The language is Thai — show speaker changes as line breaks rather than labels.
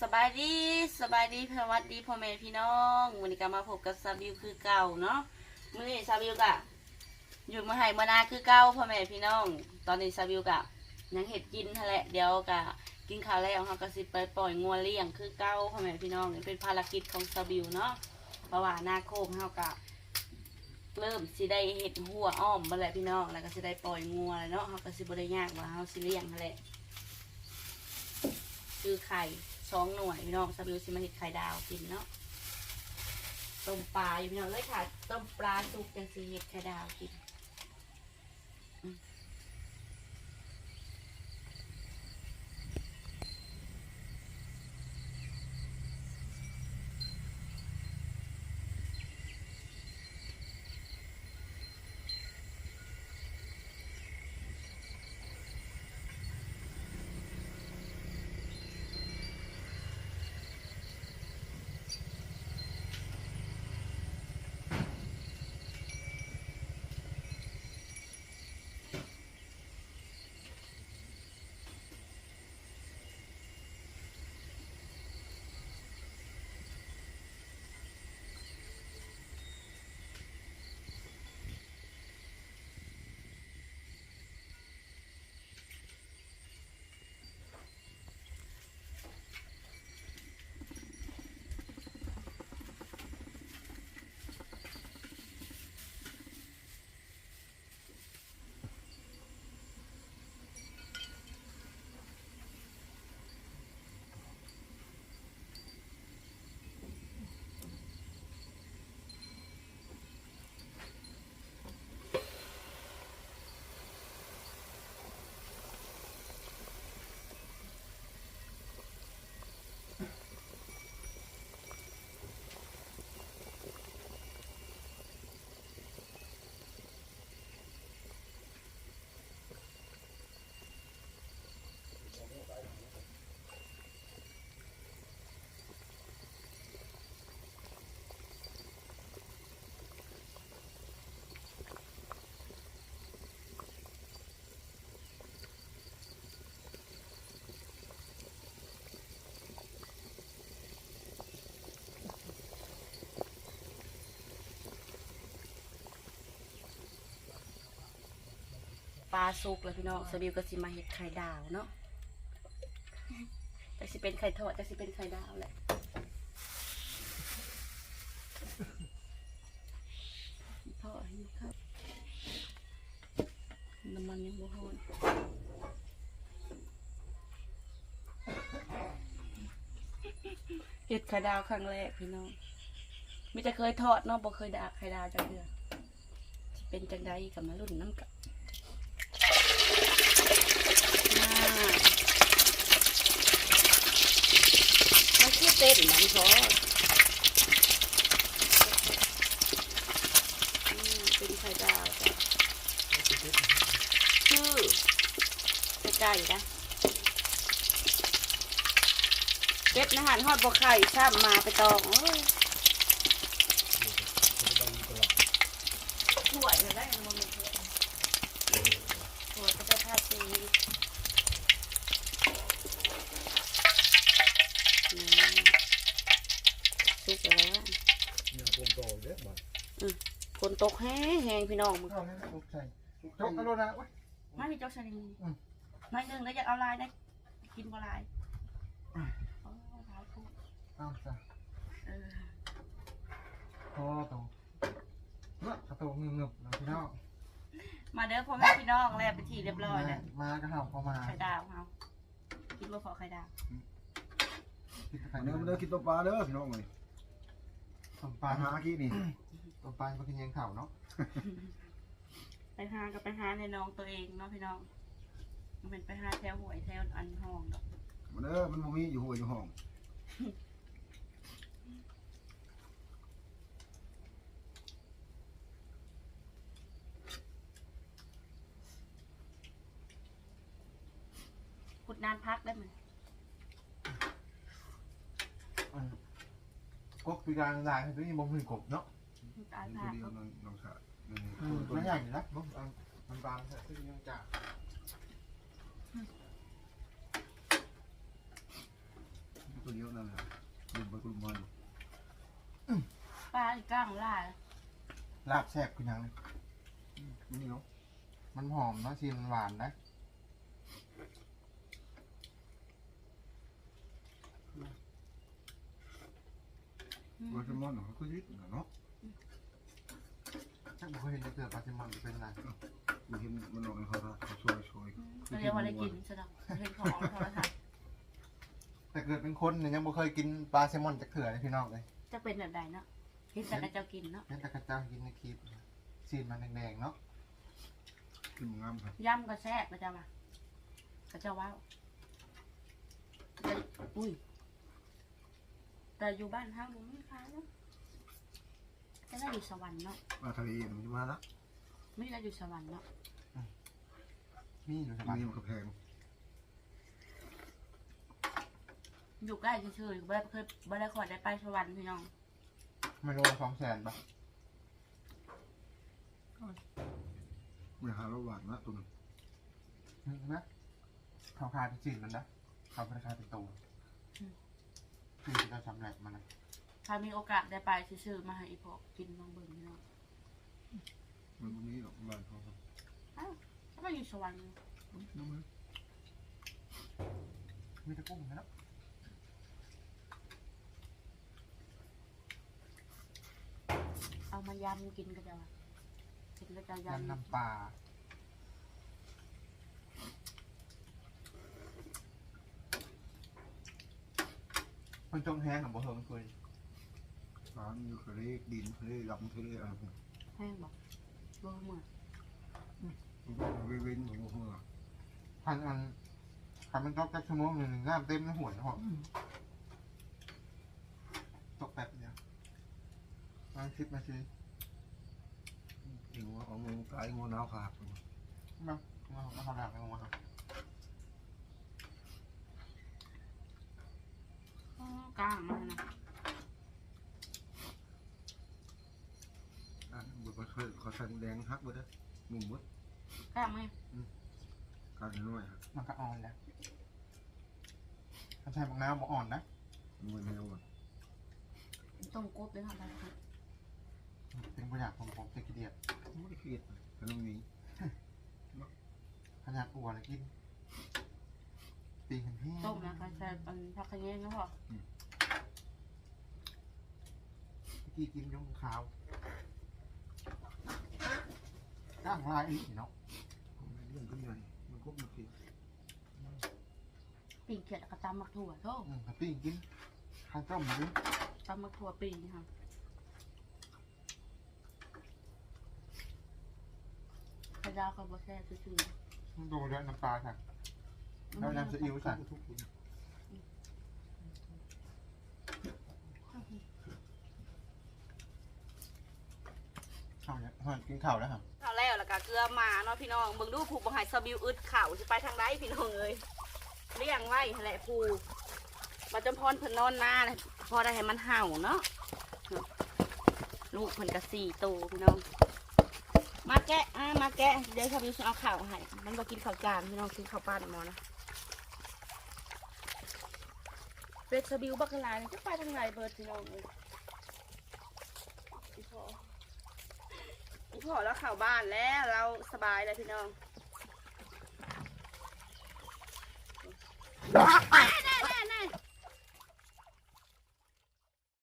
สบายดีสบายดีสวัสดีพ่อแม่พี่น้องวันนี้ก็มาพบกับซาบิวคือเก่าเนาะมื้อนี้ซาบิวกะอยู่มาให้มานาคือเก่าพ่อแม่พี่น้อง ตอนนี้ซาบิวกะยังเห็ดกินนั่นแหลเดี๋ยวกะกินข้าวแล้วเฮาก็สิบไปปล่อยงัวเลี้ยงคือเก่าพ่อแม่พี่น้องนี่เป็นภารกิจของซาบิวเนาะเพราะว่านาโคกเฮากะเริ่มสิได้เห็ดหัวอ้อมบ่แหละพี่น้องแล้วก็สิได้ปล่อยงัวแล้วเนาะเฮาก็สิบได้ยากว่าเฮาสิเลี้ยงนั่นแหลคือไข่ สองหน่วยพี่น้องซาบิวสิมาเห็ดไข่ดาวกินเนาะต้มปลาอยู่พี่น้องเลยค่ะต้มปลาสุกจังสีเห็ดไข่ดาวกิน ลาสุกแล้วพี่น้องซาบิวก็สิมาเห็ดไข่ดาวเนาะแต่สิเป็นไข่ทอดแต่สิเป็นไข่ดาวแหละทอดให้ครับน้ำมันยังบ่ฮ้อนเห็ดไข่ดาวครั้งแรกพี่น้องมิจะเคยทอดเนาะบ่เคยดาไข่ดาวจังเดือเป็นจังใดกับมารุ่นน้ำกับ มันคือเต้นมันพออืมเป็นไข่ดาวจ้ะคือใกล้ๆนะเก็บนะหันฮอดบ่ไข่ซ้ำมาไปตองโอ้ยถ้วยจะได้มันบ่มีถ้วยถ้วยก็จะทาสี อืมสุกแล้ว
เนี่ยผมโตเด้อบ่
ฝน ตกแห้งแห้งพี่น้องมึง
เข้าให้ลูกใส่จกกระโดดนะโอ้ย
ไม่มีเจ้าชนิด
อืม
น้อยหนึ่งแล้วอยากเอาลายได้กินบ่ลายโอ้ลายคู่
เอาจ้ะ
เออ
พอโตเนาะกระโตงเงึบๆนะพี่น้อง
มาเด้อพ่อแม่พี่น้องแล้วไปทีเรียบร้อยแล้ว
มากระเห่าเข้ามา
ไข่ดาวเฮากินบ่พอไข่ดาว
คิดไข่
เนื้
เนื้
อ
อ
มันเด้อกินตัวปลาเด้อพี่น้องเลย
ต้มป
ปลา
ลา
หาเมื่อกี้นี่
ต้มปลามากินยังข่าวเนาะ
ไปหากับไปหาในน้องตัวเองเนาะพี่น้อง มันเป็นไปหาแถวหวยแถวอันห้องดอก
มันเด้อมันบ่มีอยู่หัวอยู่ห้อง
ขุดนานพักได้ไหม
กบปีกลางลายตัวนี้บ่มีกบเนาะ
ขุดนาน
นี่
พั
ตัว
ก
เดียวน้องน้องสะนี่
มันใหญ่นะบ่มันบางแต่ที่ยังจ่า
ตัวเดียวลุมไปกลุ่มมาอยู่
ปลาอีกกลางล่า
ลาบแซ่บคือหยังเลย
นี่เนาะ
มันหอมเนาะชิมมันหวานนะ
ปลาแซลมอนเขาก็ยึดเนาะ
ถ้าบุคคลเห็นจะเกิดปลาแซลมอนจะเป็นอะไร
ดูเห็นมันออกในเขาเขาช่วยช่วย
ก็เรียกว่าได้กินใช่ไหมเห็นของออกโทรทัศน์
แต่เกิดเป็นคนเนี่ยยังบ่เคยกินปลาแซลมอนจากเถื่อเลยพี่น้องเลย
จะเป็นแบบใดเนาะเห็นแต่กระเจ้ากินเนาะ
เห็นแต่กระเจ้ากินในคลิปซีนมันแดงๆเนาะ
ขึ้นงามครับ
ย่ำก็แซ่บกระเจ้ามากระเจ้าว้าวแต่อุ้ยแต่อยู่บ้านห้างผมไม่ค้าเนาะ จะได้อยู่สวรรค์เนาะ
ปลาทะเลมันจะมาละ
ไม่ได้อยู่สวรรค์เนาะ
มีอยู่ใช่
ที
ปะ
นี้มันก็แพง
อยู่ใกล้เฉยๆบ่ได้เคยบ่ได้ขอได้ไปสวรรค์พี่น้อง
ไม่รู้สองแสนปะ
ไม่หาระหว่างนะตัวนึง
อืมนะเขาคาที่จีนมันนะเขาเป็นคาเป็นตัวจีนจะสำเร็จมันนะ
ถ้ามีโอกาสได้ไปซื้อๆมาให้อีพอกกินลองเบิ่งพี่น้อง
มันก็มีหรอกบ้านเขาครับ
อ้าวก็มาอยู่สวรรค์
น้ำมัน
มีแตะกุ้งนะเนาะ
เอามายำกินก็จะว่ากินก็จะ
ยำ
ยำ
น้ำปลาคนจงแห้งของบ่เฮิงคุย
ร้านอยู่ทะเลดินทะเลลำทะเลอะไรพวก
แห้งบอกเบิ่งมือ
นี้เว้นๆของหัว
พันอันคันมันตกจักชั่วโมงหนึ่งน้ำเต็มในหัวหอมตกแป๊บเดียวมาคิดมาสิ
เองว่าเอามือกายงอหนาวขาด
มามามาทำหนักไปมาครับ
อ๋อกลางมันนะ
อะบุตร เขาเคยเขาใส่แดงฮักไปได้หนุ่มบุตร
กลางไหม
การน้อยครับ
มันก็อ่อนแล้วถ้าใช้บางน้ำบ่อ่อนนะ
มวยแนวอะ
ต้มกบด้วยค่ะ
เป็นประหยัดของผมจะกิเดียด
ไม่ได้เครียดขนมนี้
ขนาดอ้วนเลยกินปีกันแห้ง
ต้มนะคะใส่เป็นผักขะแยงนะพ่อ
เมื่อกี้กินยงขาว ก้างลายอีกเนาะ
เรื่องขึ้นใหญ่มันก็มาเครียด
ปิ่งเขียดกับตำมักถั่วโทษ
อืมแต่ปีกินข้างต้มหรือ
ตำมักถั่วปิ่งค่ะกระดาวกับบะแซ่ซื่อ
ต้องดูด้วยน้ำปลาค่ะ
ๆ
แล้วน้ำซีอิ๊วใส่
ทุกคน
ข้าวเนี่ยข้าวกินข้าวแล้วครับ
ข้าวแล้วแล้วก็เกลือมาเนาะพี่น้องเบิ่งดูผูกบ่หายสบิวอึดเข่าสิไปทางใดพี่น้องเอ้ยเลี้ยงไว้แหละผูกมาจำพรเพิ่นนอนหน้าเลยพอได้ให้มันเห่าเนาะลูกเพิ่นก็สี่ตัวพี่น้อง มาแกะอ่ามาแกะเดี๋ยวสบิวสิเอาข้าวให้มันบ่กินข้าวจานพี่น้องกินข้าวปั้นหมอนะเป็ดสบิวบักกะลายจะไปทางไหนเบิดพี่น้องเอ้ยพอ อีพ่อแล้วเข่าบ้านแล้วเราสบายเลยพี่น้อง